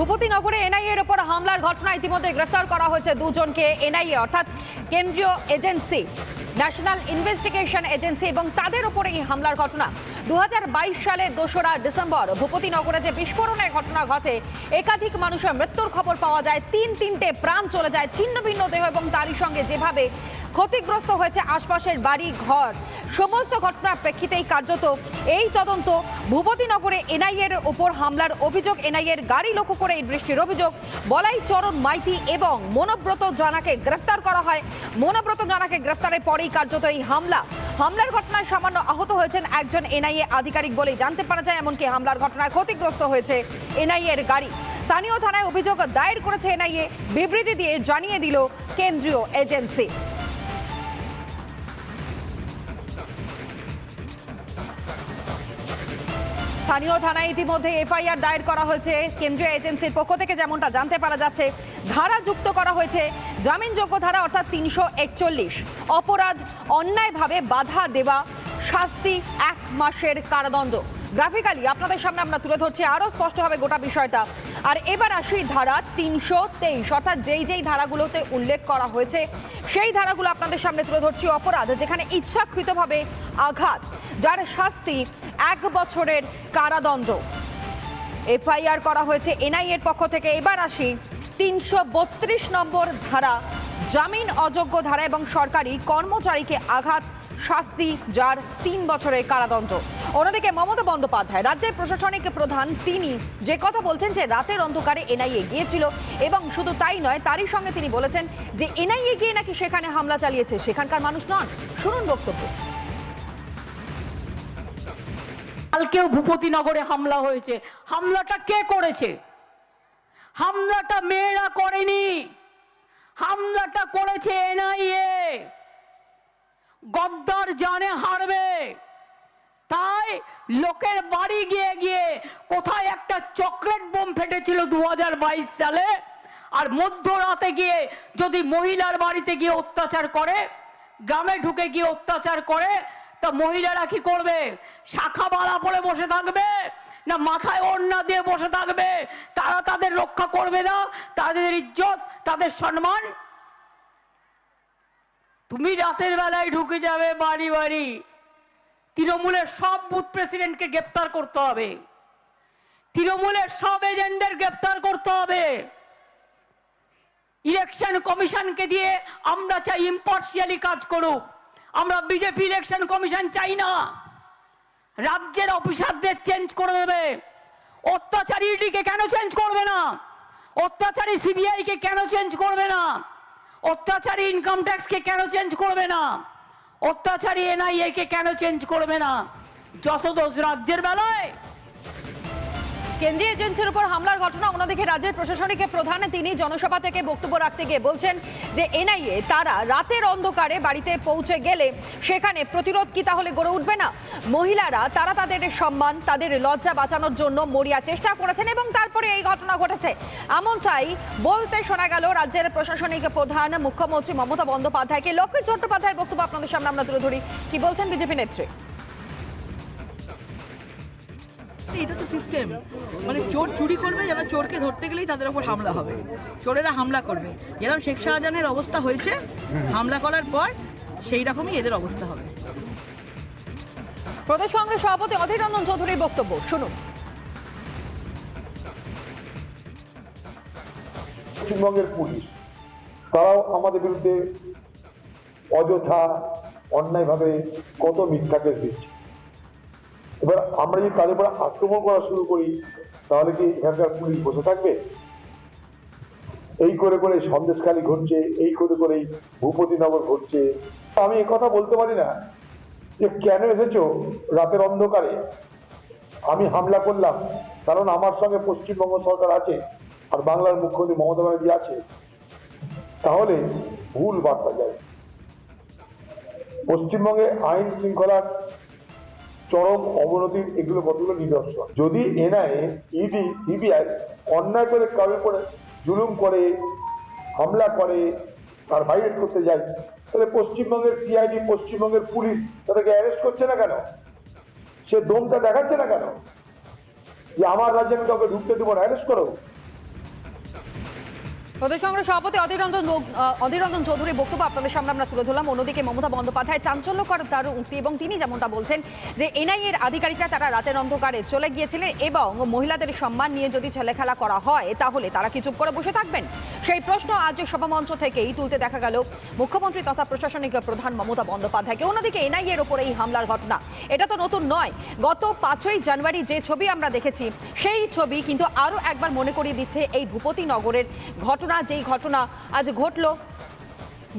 ভূপতিনগরে NIA এর ওপর হামলার ঘটনা ইতিমধ্যে গ্রেফতার করা হয়েছে দুজনকে এনআইএ, অর্থাৎ কেন্দ্রীয় এজেন্সি, ন্যাশনাল ইনভেস্টিগেশন এজেন্সি এবং তাদের ওপর এই হামলার ঘটনা। দু সালে দোসরা ডিসেম্বর ভূপতিনগরে যে বিস্ফোরণের ঘটনা ঘটে, একাধিক মানুষের মৃত্যুর খবর পাওয়া যায়। তিন তিনটে প্রাণ চলে যায় ছিন্ন ভিন্ন দেহ এবং তারই সঙ্গে যেভাবে ক্ষতিগ্রস্ত হয়েছে আশপাশের বাড়ি, ঘর। সমস্ত ঘটনার প্রেক্ষিতেই কার্যত এই তদন্ত ভূপতিনগরে এনআইএর ওপর হামলার অভিযোগ, এনআইএর গাড়ি লক্ষ্য করে এই বৃষ্টির অভিযোগ বলাই চরণ মাইতি এবং মনোব্রত জানাকে গ্রেফতার করা হয়। মনোব্রত জানাকে গ্রেফতারের পরেই কার্যত এই হামলা। হামলার ঘটনায় সামান্য আহত হয়েছেন একজন এনআইএ আধিকারিক বলেই জানতে পারা যায়, এমনকি হামলার ঘটনায় ক্ষতিগ্রস্ত হয়েছে এনআইএ এর গাড়ি। স্থানীয় থানায় অভিযোগ দায়ের করেছে এনআইএ, বিবৃতি দিয়ে জানিয়ে দিল কেন্দ্রীয় এজেন্সি। স্থানীয় থানায় ইতিমধ্যে এফআইআর দায়ের করা হয়েছে। কেন্দ্রীয় এজেন্সির পক্ষ থেকে যেমনটা জানতে পারা যাচ্ছে, ধারা যুক্ত করা হয়েছে জামিনযোগ্য ধারা অর্থাৎ তিনশো একচল্লিশ। অপরাধ অন্যায়ভাবে বাধা দেওয়া শাস্তি এক মাসের কারাদণ্ড। গ্রাফিক্যালি আপনাদের সামনে আমরা তুলে ধরছি, আরও স্পষ্টভাবে গোটা বিষয়টা। আর এবার আসি ধারা তিনশো তেইশ, অর্থাৎ যেই যেই ধারাগুলোতে উল্লেখ করা হয়েছে, সেই ধারাগুলো আপনাদের সামনে তুলে ধরছি অপরাধ, যেখানে ইচ্ছাকৃতভাবে আঘাত। যার শাস্তি এক বছরের কারাদণ্ড। এফআইআর করা হয়েছে এনআইএর পক্ষ থেকে। এবার আসি তিনশো বত্রিশ নম্বর ধারা, জামিন অযোগ্য ধারা এবং সরকারি কর্মচারীকে আঘাত, শাস্তি যার তিন বছরের কারাদণ্ড। অন্যদিকে মমতা বন্দ্যোপাধ্যায়, রাজ্যের প্রশাসনিক প্রধান তিনি যে কথা বলছেন যে রাতের অন্ধকারে এনআইএ গিয়েছিল এবং শুধু তাই নয়, তারই সঙ্গে তিনি বলেছেন যে এনআইএ গিয়ে নাকি সেখানে হামলা চালিয়েছে, সেখানকার মানুষ নন। শুনুন বক্তব্য। কালকেও ভূপতিনগরে হামলা হয়েছে। হামলাটা কে করেছে? হামলাটা মেয়েরা করেনি। হামলাটা করেছে এনআইএ। গদ্দার জানে হারবে। তাই লোকের বাড়ি গিয়ে গিয়ে কোথায় একটা চকলেট বোম ফেটেছিল দু হাজার বাইশ সালে, আর মধ্যরাতে গিয়ে যদি মহিলার বাড়িতে গিয়ে অত্যাচার করে, গ্রামে ঢুকে গিয়ে অত্যাচার করে তা মহিলারা কি করবে? শাখা বাড়া পরে বসে থাকবে? না মাথায় ওড়না দিয়ে বসে থাকবে? তারা তাদের রক্ষা করবে না? তাদের ইজ্জত, তাদের সম্মান? তুমি রাতের বেলায় ঢুকে যাবে বাড়ি বাড়ি। তৃণমূলের সব বুথ প্রেসিডেন্টকে গ্রেপ্তার করতে হবে। তৃণমূলের সব এজেন্টদের গ্রেপ্তার করতে হবে। ইলেকশন কমিশনকে দিয়ে আমরা চাই ইম্পার্শিয়ালি কাজ করুক। আমরা বিজেপি ইলেকশন কমিশন চাই না। রাজ্যের অফিসারদের চেঞ্জ করে দেবে। অত্যাচারী ইডিকে কেন চেঞ্জ করবে না? অত্যাচারী সিবিআইকে কেন চেঞ্জ করবে না? অত্যাচারী ইনকাম ট্যাক্সকে কেন চেঞ্জ করবে না? অত্যাচারী এনআইএ কে কেন চেঞ্জ করবে না? যত দোষ রাজ্যের বেলায় কেন্দ্রীয় এজেন্সির উপর হামলার ঘটনা, অন্যদিকে রাজ্যের প্রশাসনিক প্রধান তিনি জনসভা থেকে বক্তব্য রাখতে গিয়ে বলছেন যে, এনআইএ তারা রাতের অন্ধকারে বাড়িতে পৌঁছে গেলে সেখানে প্রতিরোধ কি তাহলে গড়ে উঠবে না? মহিলারা, তারা তাদের সম্মান, তাদের লজ্জা বাঁচানোর জন্য মরিয়া চেষ্টা করেছেন এবং তারপরে এই ঘটনা ঘটেছে। এমনটাই বলতে শোনা গেল রাজ্যের প্রশাসনিক প্রধান মুখ্যমন্ত্রী মমতা বন্দ্যোপাধ্যায়কে। লক্ষ্মী চট্টোপাধ্যায়ের বক্তব্য আপনাদের সামনে আমরা তুলে ধরি। কি বলছেন বিজেপি নেত্রী? এটা তো সিস্টেম মানে চোর চুরি করবে যেন চোরকে ধরতে গেলেই তাদের ওপর হামলা হবে। চোরেরা হামলা করবে। যেরকম শেখ শাহজাহানের অবস্থা হয়েছে হামলা করার পর সেই রকমই এদের অবস্থা হবে। প্রদেশ কংগ্রেস সভাপতি অধীর রঞ্জন চৌধুরীর বক্তব্য শুনুন। পশ্চিমবঙ্গের পুলিশ তারাও আমাদের বিরুদ্ধে অযথা অন্যায়ভাবে কত মিথ্যা কেস দিচ্ছে। এবার আমরা যদি তাদের উপর আক্রমণ করা শুরু করি, তাহলে কি এখানকার পুলিশ বসে থাকবে? এই করে করে সন্দেশখালী ঘটছে, এই করে করেই ভূপতিনগর ঘটছে। আমি কথা বলতে পারি না যে কেন এসেছ রাতের অন্ধকারে? আমি হামলা করলাম, কারণ আমার সঙ্গে পশ্চিমবঙ্গ সরকার আছে আর বাংলার মুখ্যমন্ত্রী মমতা ব্যানার্জি আছে। তাহলে ভুল বার্তা যায় পশ্চিমবঙ্গে আইন শৃঙ্খলার চরম অবনতির এগুলো কতগুলো নিদর্শন। যদি এনআইএ ইডি, সিবিআই অন্যায় করে কারোর করে জুলুম করে, হামলা করে, আর ভাইরেট করতে যায়, তাহলে পশ্চিমবঙ্গের সিআইডি, পশ্চিমবঙ্গের পুলিশ তাদেরকে অ্যারেস্ট করছে না কেন? সে দমটা দেখাচ্ছে না কেন? যে আমার রাজ্যে আমি কাউকে ঢুকতে দেবো না অ্যারেস্ট করো। প্রদেশ কংগ্রেস সভাপতি অধীর রঞ্জন অধীর রঞ্জন চৌধুরী বক্তব্য আপনাদের সামনে আমরা তুলে ধরলাম। অন্যদিকে মমতা বন্দ্যোপাধ্যায় চাঞ্চল্যকর তার উক্তি এবং তিনি যেমনটা বলছেন যে এনআইএর আধিকারিকরা তারা রাতের অন্ধকারে চলে গিয়েছিলেন এবং মহিলাদের সম্মান নিয়ে যদি ছেলেখেলা করা হয়, তাহলে তারা কি চুপ করে বসে থাকবেন? সেই প্রশ্ন আজ সভামঞ্চ থেকেই তুলতে দেখা গেল মুখ্যমন্ত্রী তথা প্রশাসনিক প্রধান মমতা বন্দ্যোপাধ্যায়কে। অন্যদিকে এনআইএর ওপর এই হামলার ঘটনা। এটা তো নতুন নয়। গত পাঁচই জানুয়ারি যে ছবি আমরা দেখেছি, সেই ছবি কিন্তু আরও একবার মনে করিয়ে দিচ্ছে এই ভূপতি নগরের ঘটনা। যেই ঘটনা আজ ঘটলো।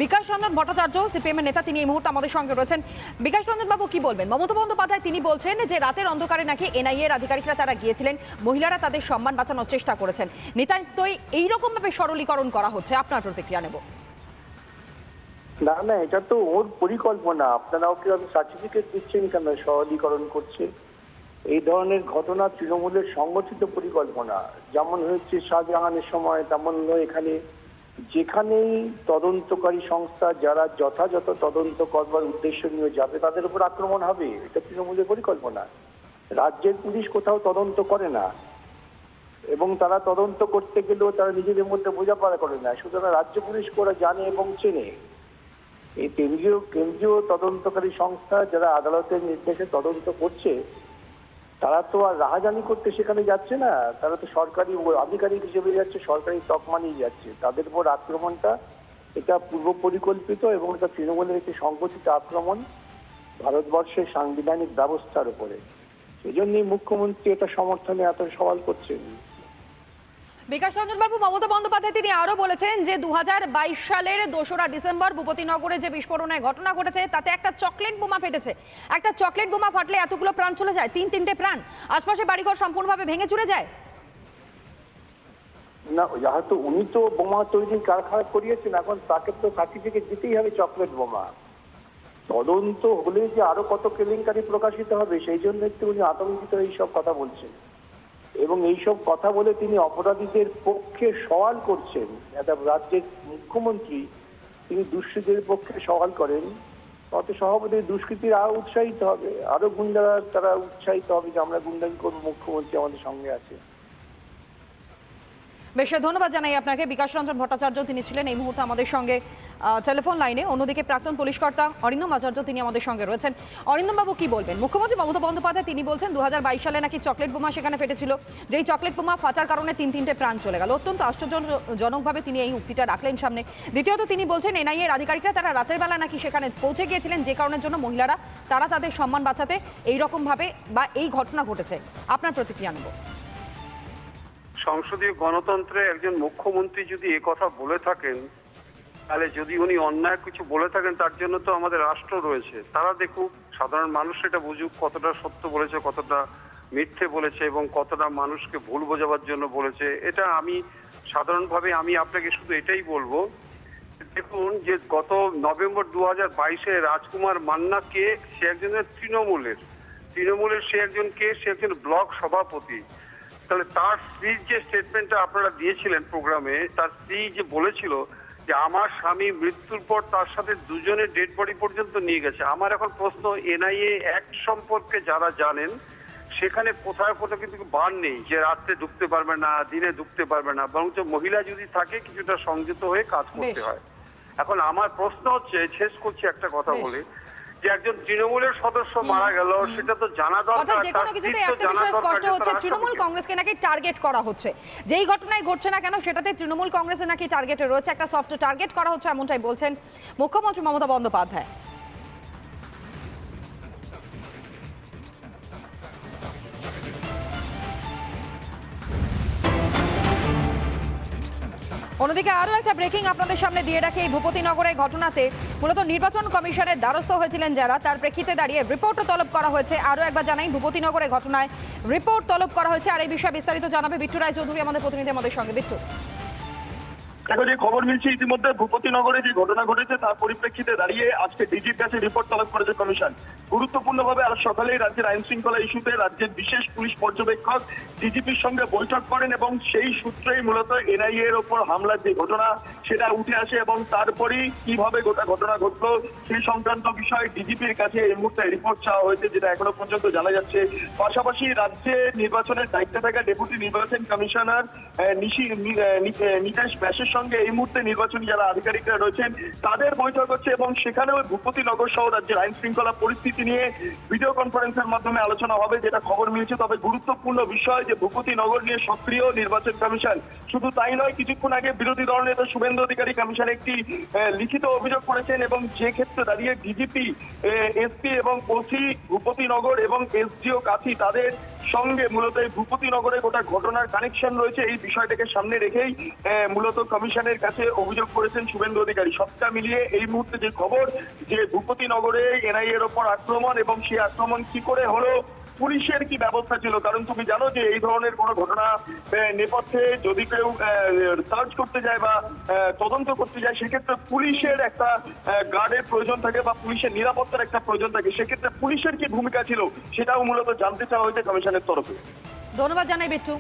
বিকাশ রঞ্জন ভট্টাচার্য, সিপিএম এর নেতা, তিনি এই মুহূর্তে আমাদের সঙ্গে রয়েছেন। বিকাশ রঞ্জন বাবু, কি বলবেন? মমতা বন্দ্যোপাধ্যায়, তিনি বলছেন যে, রাতের অন্ধকারে নাকি এনআইএ এর আধিকারিকরা তারা গিয়েছিলেন। মহিলারা তাদের সম্মান বাঁচানোর চেষ্টা করেছেন। নিতান্তই এইরকম ভাবে সরলীকরণ করা হচ্ছে। আপনার প্রতিক্রিয়া নেব। না না, এটা তো ওর পরিকল্পনা। আপনারা ওকে সার্টিফিকেট দিচ্ছেন কেন? সরলীকরণ করছে। এই ধরনের ঘটনা তৃণমূলের সংগঠিত পরিকল্পনা। যেমন হয়েছে শাহজাহানের সময়, তেমন এখানে। যেখানেই তদন্তকারী সংস্থা যারা যথাযথ তদন্ত করবার উদ্দেশ্য নিয়ে যাবে, তাদের উপর আক্রমণ হবে। এটা তৃণমূলের পরিকল্পনা। রাজ্যের পুলিশ কোথাও তদন্ত করে না। এবং তারা তদন্ত করতে গেলেও তারা নিজেদের মধ্যে বোঝাপড়া করে না। সুতরাং রাজ্য পুলিশ ওরা জানে এবং চেনে। এই কেন্দ্রীয় কেন্দ্রীয় তদন্তকারী সংস্থা যারা আদালতের নির্দেশে তদন্ত করছে তারা তো আর রাহাজানি করতে সেখানে যাচ্ছে না। তারা তো সরকারি আধিকারিক হিসেবে যাচ্ছে, সরকারি তকমা নিয়ে যাচ্ছে। তাদের উপর আক্রমণটা এটা পূর্ব পরিকল্পিত এবং এটা তৃণমূলের একটি সংগঠিত আক্রমণ ভারতবর্ষের সাংবিধানিক ব্যবস্থার উপরে। সেই জন্যই মুখ্যমন্ত্রী এটা সমর্থনে এত সওয়াল করছেন। বিকাশ রঞ্জন বাবু মমতা বন্দ্যোপাধ্যায় তিনি আরও বলেছেন যে দু হাজার বাইশ সালের দোসরা ডিসেম্বর ভূপতিনগরে যে বিস্ফোরণের ঘটনা ঘটেছে, তাতে একটা চকলেট বোমা ফেটেছে। একটা চকলেট বোমা ফাটলে এতগুলো প্রাণ চলে যায়, তিন তিনটে প্রাণ। আশপাশে বাড়িঘর সম্পূর্ণভাবে ভেঙে চুরে যায়। না যেহেতু উনি তো বোমা তৈরির কারখানা করিয়েছেন, এখন তাকে তো সার্টিফিকেট দিতেই হবে চকলেট বোমা। তদন্ত হলে যে আরও কত কেলেঙ্কারি প্রকাশিত হবে, সেই জন্য একটু উনি আতঙ্কিত, এইসব কথা বলছেন। এবং এইসব কথা বলে তিনি অপরাধীদের পক্ষে সওয়াল করছেন। রাজ্যের মুখ্যমন্ত্রী তিনি দুষ্কৃতের পক্ষে সওয়াল করেন। অত সভাপতি দুষ্কৃতির আরও উৎসাহিত হবে। আরও গুন্ডারা তারা উৎসাহিত হবে যে আমরা গুন্ডাগি করব, মুখ্যমন্ত্রী আমাদের সঙ্গে আছে। বেশ, ধন্যবাদ জানাই আপনাকে। বিকাশ রঞ্জন ভট্টাচার্য, তিনি ছিলেন এই মুহূর্তে আমাদের সঙ্গে টেলিফোন লাইনে। অন্যদিকে প্রাক্তন পুলিশ কর্তা অরিন্দম আচার্য, তিনি আমাদের সঙ্গে রয়েছেন। অরিন্দম বাবু, কি বলবেন? মুখ্যমন্ত্রী মমতা বন্দ্যোপাধ্যায়, তিনি বলছেন দু হাজার বাইশ সালে নাকি চকলেট বোমা সেখানে ফেটেছিল। যেই চকলেট বোমা ফাটার কারণে তিন তিনটে প্রাণ চলে গেল। অত্যন্ত আশ্চর্যজনকভাবে তিনি এই উক্তিটা রাখলেন সামনে। দ্বিতীয়ত, তিনি বলছেন এনআইএ এর আধিকারিকরা তারা রাতের বেলা নাকি সেখানে পৌঁছে গিয়েছিলেন, যে কারণের জন্য মহিলারা, তারা তাদের সম্মান বাঁচাতে এইরকমভাবে বা এই ঘটনা ঘটেছে। আপনার প্রতিক্রিয়া নেব। সংসদীয় গণতন্ত্রে একজন মুখ্যমন্ত্রী যদি এ কথা বলে থাকেন, তাহলে যদি উনি অন্যায় কিছু বলে থাকেন, তার জন্য তো আমাদের রাষ্ট্র রয়েছে। তারা দেখুক, সাধারণ মানুষ এটা বুঝুক, কতটা সত্য বলেছে, কতটা মিথ্যে বলেছে এবং কতটা মানুষকে ভুল বোঝাবার জন্য বলেছে। এটা আমি, সাধারণভাবে আমি আপনাকে শুধু এটাই বলব। দেখুন যে গত নভেম্বর দু হাজার বাইশে রাজকুমার মান্না কে সে একজনের তৃণমূলের। তৃণমূলের সে একজন কে? সে একজন ব্লক সভাপতি। তাহলে তার স্ত্রীর যে স্টেটমেন্টটা আপনারা দিয়েছিলেন প্রোগ্রামে তার স্ত্রী যে বলেছিল যে আমার স্বামী মৃত্যুর পর তার সাথে দুজনের ডেড বডি পর্যন্ত নিয়ে গেছে। আমার এখন প্রশ্ন এনআইএ অ্যাক্ট সম্পর্কে যারা জানেন সেখানে কোথায় কোথাও কিন্তু বান নেই যে রাত্রে ঢুকতে পারবে না দিনে ঢুকতে পারবে না। বরঞ্চ মহিলা যদি থাকে কিছুটা সংযত হয়ে কাজ করতে হয়। এখন আমার প্রশ্ন হচ্ছে শেষ করছি একটা কথা বলে। যে একজন তৃণমূলের সদস্য মারা গেল সেটা তো জানা দরকার। যে কোনো কিছুতে একটা বিষয় স্পষ্ট হচ্ছে তৃণমূল কংগ্রেসকে নাকি টার্গেট করা হচ্ছে। যেই ঘটনায় ঘটছে না কেন সেটাতে তৃণমূল কংগ্রেসে নাকি টার্গেটে রয়েছে একটা সফট টার্গেট করা হচ্ছে এমনটাই বলছেন মুখ্যমন্ত্রী মমতা বন্দ্যোপাধ্যায়। অন্যদিকে আরও একটা ব্রেকিং আপনাদের সামনে দিয়ে রাখি। এই ভূপতিনগরের ঘটনাতে মূলত নির্বাচন কমিশনের দ্বারস্থ হয়েছিলেন যারা। তার প্রেক্ষিতে দাঁড়িয়ে রিপোর্টও তলব করা হয়েছে। আরও একবার জানাই ভূপতিনগরের ঘটনায় রিপোর্ট তলব করা হয়েছে। আর এই বিষয়ে বিস্তারিত জানাবে বিট্টু রায় চৌধুরী আমাদের প্রতিনিধি আমাদের সঙ্গে। বিট্টু। দেখো যে খবর মিলছে ইতিমধ্যে ভূপতিনগরে যে ঘটনা ঘটেছে তার পরিপ্রেক্ষিতে দাঁড়িয়ে আজকে ডিজির কাছে রিপোর্ট তলব করেছে কমিশন। গুরুত্বপূর্ণভাবে আজ সকালেই রাজ্যের আইন শৃঙ্খলা ইস্যুতে রাজ্যের বিশেষ পুলিশ পর্যবেক্ষক ডিজিপির সঙ্গে বৈঠক করেন এবং সেই সূত্রেই মূলত এনআইএ এর ওপর হামলার যে ঘটনা সেটা উঠে আসে এবং তারপরেই কীভাবে গোটা ঘটনা ঘটলো সেই সংক্রান্ত বিষয়ে ডিজিপির কাছে এই মুহূর্তে রিপোর্ট চাওয়া হয়েছে যেটা এখনও পর্যন্ত জানা যাচ্ছে। পাশাপাশি রাজ্যে নির্বাচনের দায়িত্বে থাকা ডেপুটি নির্বাচন কমিশনার নিশি নিতেশ ব্যাসের সঙ্গে এই মুহূর্তে নির্বাচনী যারা আধিকারিকরা রয়েছেন, তাদের বৈঠক হচ্ছে এবং সেখানেও ভূপতিনগর সহ রাজ্যের আইন শৃঙ্খলা পরিস্থিতি নিয়ে ভিডিও কনফারেন্সের মাধ্যমে আলোচনা হবে, যেটা খবর মিলেছে। তবে গুরুত্বপূর্ণ বিষয় যে ভূপতিনগর নিয়ে সক্রিয় নির্বাচন কমিশন, শুধু তাই নয়, কিছুক্ষণ আগে বিরোধী দল নেতা শুভেন্দু অধিকারী কমিশন একটি লিখিত অভিযোগ করেছেন এবং যে ক্ষেত্রে দাঁড়িয়ে ডিজিপি এসপি এবং ওসি ভূপতিনগর এবং এসডিও কাছি তাদের সঙ্গে মূলত এই ভূপতিনগরে গোটা ঘটনার কানেকশন রয়েছে। এই বিষয়টাকে সামনে রেখেই মূলত কমিশনের কাছে অভিযোগ করেছেন শুভেন্দু অধিকারী। সবটা মিলিয়ে এই মুহূর্তে যে খবর, যে ভূপতিনগরে এনআইএর এর ওপর আক্রমণ এবং সেই আক্রমণ কি করে হলো পুলিশের কি ব্যবস্থা ছিল? কারণ তুমি জানো যে এই ধরনের কোনো ঘটনা নেপথ্যে যদি কেউ সার্চ করতে যায় বা তদন্ত করতে যায়, সেক্ষেত্রে পুলিশের একটা গার্ডের প্রয়োজন থাকে বা পুলিশের নিরাপত্তার একটা প্রয়োজন থাকে। সেক্ষেত্রে পুলিশের কি ভূমিকা ছিল, সেটাও মূলত জানতে চাওয়া হয়েছে কমিশনের তরফে। ধন্যবাদ জানাই বিট্টু।